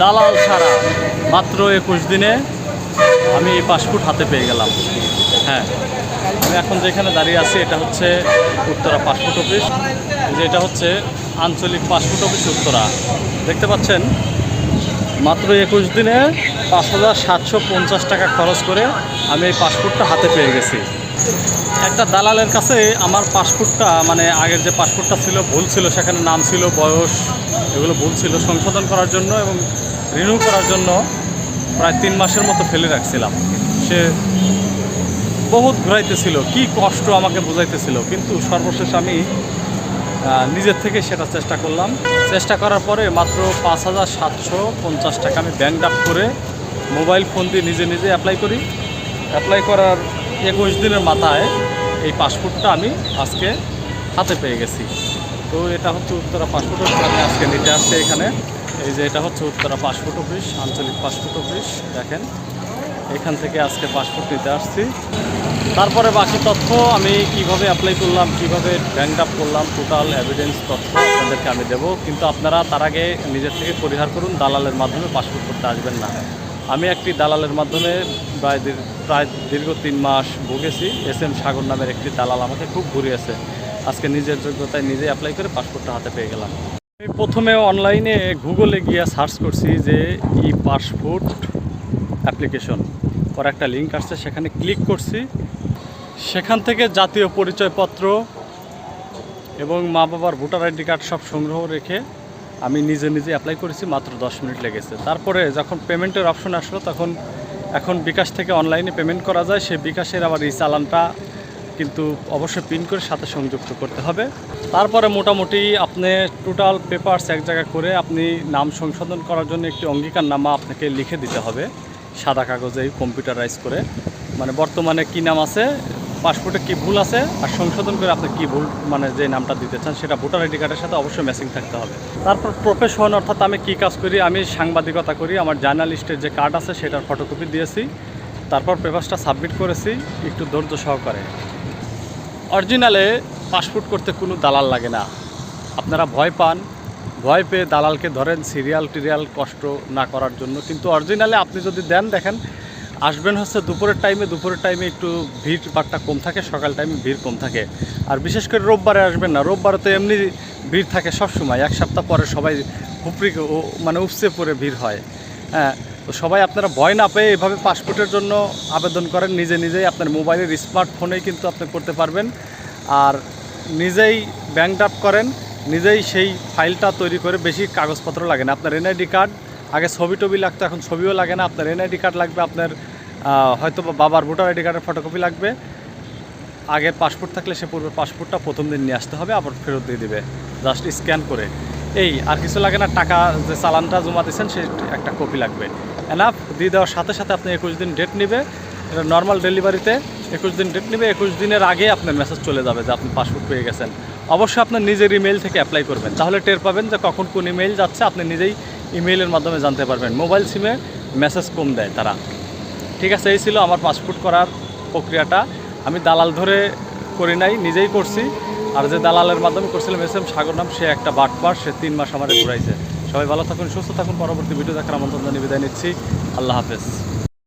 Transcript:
দালাল ছাড়া মাত্র একুশ দিনে আমি এই পাসপোর্ট হাতে পেয়ে গেলাম। হ্যাঁ আমি এখন যেখানে দাঁড়িয়ে আছি, এটা হচ্ছে উত্তরা পাসপোর্ট অফিস। যে এটা হচ্ছে আঞ্চলিক পাসপোর্ট অফিস উত্তরা। দেখতে পাচ্ছেন, মাত্র একুশ দিনে পাঁচ হাজার সাতশো পঞ্চাশ টাকা খরচ করে আমি এই পাসপোর্টটা হাতে পেয়ে গেছি। একটা দালালের কাছে আমার পাসপোর্টটা মানে আগের যে পাসপোর্টটা ছিল, ভুল ছিল, সেখানে নাম ছিল, বয়স, এগুলো ভুল ছিল, সংশোধন করার জন্য এবং রিনিউ করার জন্য প্রায় তিন মাসের মতো ফেলে রাখছিলাম। সে বহুত ঘুরাইতেছিল, কি কষ্ট আমাকে বোঝাইতেছিল, কিন্তু সর্বশেষ আমি নিজের থেকে সেটা চেষ্টা করলাম। চেষ্টা করার পরে মাত্র পাঁচ হাজার সাতশো পঞ্চাশ টাকা আমি ব্যাংক ডাপ করে মোবাইল ফোন দিয়ে নিজে নিজে অ্যাপ্লাই করি। অ্যাপ্লাই করার একুশ দিনের মাথায় এই পাসপোর্টটা আমি আজকে হাতে পেয়ে গেছি। তো এটা হচ্ছে উত্তরা পাসপোর্ট অফিস। আমি আজকে নিতে আসছি এখানে। এই যে এটা হচ্ছে উত্তরা পাসপোর্ট অফিস, আঞ্চলিক পাসপোর্ট অফিস, দেখেন। এখান থেকে আজকে পাসপোর্ট নিতে আসছি। তারপরে বাকি তথ্য আমি কীভাবে অ্যাপ্লাই করলাম, কীভাবে ব্যাংক আপ করলাম টোটাল এভিডেন্স তথ্য আপনাদেরকে আমি দেবো। কিন্তু আপনারা তার আগে নিজের থেকে পরিহার করুন, দালালের মাধ্যমে পাসপোর্ট করতে আসবেন না। আমি একটি দালালের মাধ্যমে প্রায় প্রায় দীর্ঘ তিন মাস ভুগেছি। এস এম সাগর নামের একটি দালাল আমাকে খুব ঘুরিয়েছে। আজকে নিজের যোগ্যতায় নিজে অ্যাপ্লাই করে পাসপোর্টটা হাতে পেয়ে গেলাম। আমি প্রথমে অনলাইনে গুগলে গিয়ে সার্চ করছি যে ই পাসপোর্ট অ্যাপ্লিকেশন পর একটা লিঙ্ক আসছে, সেখানে ক্লিক করছি। সেখান থেকে জাতীয় পরিচয়পত্র এবং মা বাবার ভোটার আইডি কার্ড সব সংগ্রহ রেখে আমি নিজে নিজে অ্যাপ্লাই করেছি, মাত্র দশ মিনিট লেগেছে। তারপরে যখন পেমেন্টের অপশন আসলো, তখন এখন বিকাশ থেকে অনলাইনে পেমেন্ট করা যায়। সেই বিকাশের আবার এই চালানটা কিন্তু অবশ্যই প্রিন্ট করে সাথে সংযুক্ত করতে হবে। তারপরে মোটামুটি আপনি টোটাল পেপারস এক জায়গায় করে আপনি নাম সংশোধন করার জন্য একটি অঙ্গীকারনামা আপনাকে লিখে দিতে হবে। সাদা কাগজে কম্পিউটারাইজ করে। মানে বর্তমানে কি নাম আছে? পাসপোর্টে কি ভুল আছে? আর সংশোধন করে আপনি কি ভুল মানে যে নামটা দিতে চান সেটা ভোটার আইডি কার্ডের সাথে অবশ্যই ম্যাচিং থাকতে হবে। তারপর প্রফেশন অর্থাৎ আমি কি কাজ করি? আমি সাংবাদিকতা করি, আমার জার্নালিস্টের যে কার্ড আছে সেটার ফটোকপি দিয়েছি, তারপর পেপারসটা সাবমিট করেছি, একটু ধৈর্য সহকারে। অরিজিনালে পাসপোর্ট করতে কোনো দালাল লাগে না। আপনারা ভয় পান, ভয় পেয়ে দালালকে ধরেন সিরিয়াল টিরিয়াল কষ্ট না করার জন্য, কিন্তু অরিজিনালে আপনি যদি দেন, দেখেন আসবেন হচ্ছে দুপুরের টাইমে দুপুরের টাইমে একটু ভিড় ভাড়টা কম থাকে, সকাল টাইমে ভিড় কম থাকে। আর বিশেষ করে রোববারে আসবেন না, রোববারে তো এমনি ভিড় থাকে সব সময়, এক সপ্তাহ পরে সবাই হুপড়ি মানে উপসে পড়ে ভিড় হয়। হ্যাঁ তো সবাই আপনারা ভয় না পেয়ে এভাবে পাসপোর্টের জন্য আবেদন করেন, নিজে নিজেই আপনার মোবাইলের স্মার্টফোনেই কিন্তু আপনি করতে পারবেন। আর নিজেই ব্যাংক ড্রাফট করেন, নিজেই সেই ফাইলটা তৈরি করে বেশি কাগজপত্র লাগে না। আপনার এনআইডি কার্ড আগে ছবি টবি লাগতো, এখন ছবিও লাগে না। আপনার এনআইডি কার্ড লাগবে, আপনার হয়তো বাবার ভোটার আইডি কার্ডের ফটোকপি লাগবে। আগের পাসপোর্ট থাকলে সে পূর্বের পাসপোর্টটা প্রথম দিন নিয়ে আসতে হবে, আবার ফেরত দিয়ে দেবে জাস্ট স্ক্যান করে। এই, আর কিছু লাগে না, টাকা যে চালানটা জমা দিয়েছেন, সে একটা কপি লাগবে। এনাফ দিয়ে দেওয়ার সাথে সাথে আপনি একুশ দিন ডেট নেবে। এটা নর্মাল ডেলিভারিতে একুশ দিন ডেট নেবে, একুশ দিনের আগে আপনার মেসেজ চলে যাবে যে আপনি পাসপোর্ট পেয়ে গেছেন। অবশ্যই আপনার নিজের ইমেল থেকে অ্যাপ্লাই করবেন। তাহলে টের পাবেন যে কখন কোন ইমেল যাচ্ছে, আপনি নিজেই ইমেইলের মাধ্যমে জানতে পারবেন। মোবাইল সিমে মেসেজ কম দেয় তারা। ঠিক আছে, এই ছিল আমার পাসপোর্ট করার প্রক্রিয়াটা। আমি দালাল ধরে করি নাই, নিজেই করছি। আর যে দালালের মাধ্যমে করছিলাম এস এম সাগর নাম, সে একটা বাটপার, সে তিন মাস আমার ঘুরাইছে। সবাই ভালো থাকুন, সুস্থ থাকুন। পরবর্তী ভিডিও দেখার আমন্ত্রণ জানিয়ে বিদায় নিচ্ছি। আল্লাহ হাফেজ।